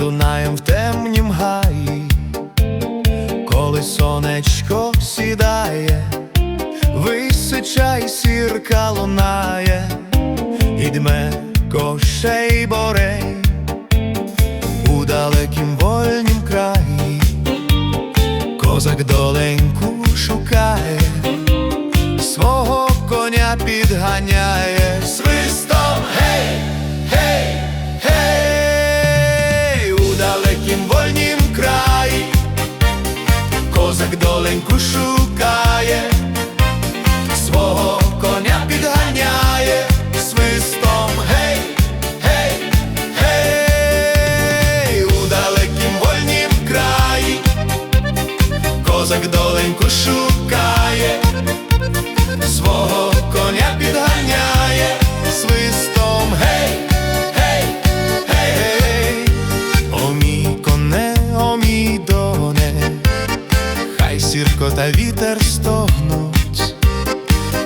Дунаєм в темнім гаї, коли сонечко сідає, висичай сірка лунає, і дме кошей борей у далекім вольнім краї, козак доленьку шукає, свого коня підганяє козак доленьку шукає, свого коня підганяє свистом. Гей, гей, гей, у далекім вольнім краї, козак доленьку шукає, та вітер стогнуть,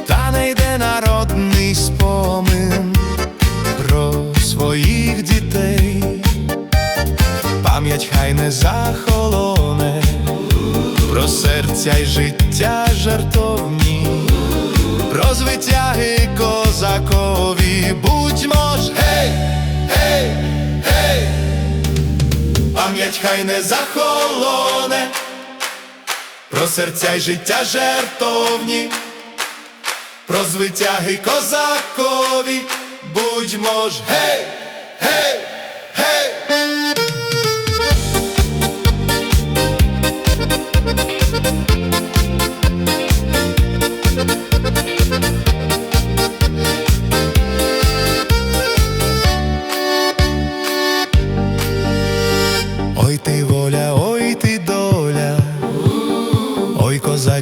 та не йде народний спомин про своїх дітей, пам'ять хай не захолоне, про серця й життя жартовні, про звитяги козакові, будьмо ж гей, гей, гей, пам'ять хай не захолоне, про серця й життя жертовні, про звитяги козакові, будьмо ж гей,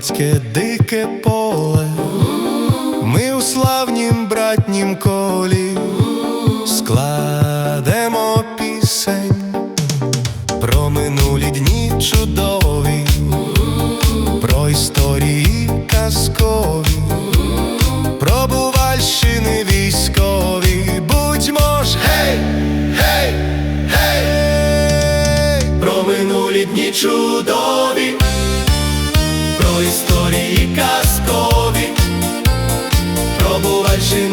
козацьке дике поле, ми у славнім братнім колі. Складемо пісень про минулі дні чудові, про історії казкові, про бувальщини військові, будьмо ж гей, гей, гей, про минулі дні чудові, про історії казкові, пробувай жінки.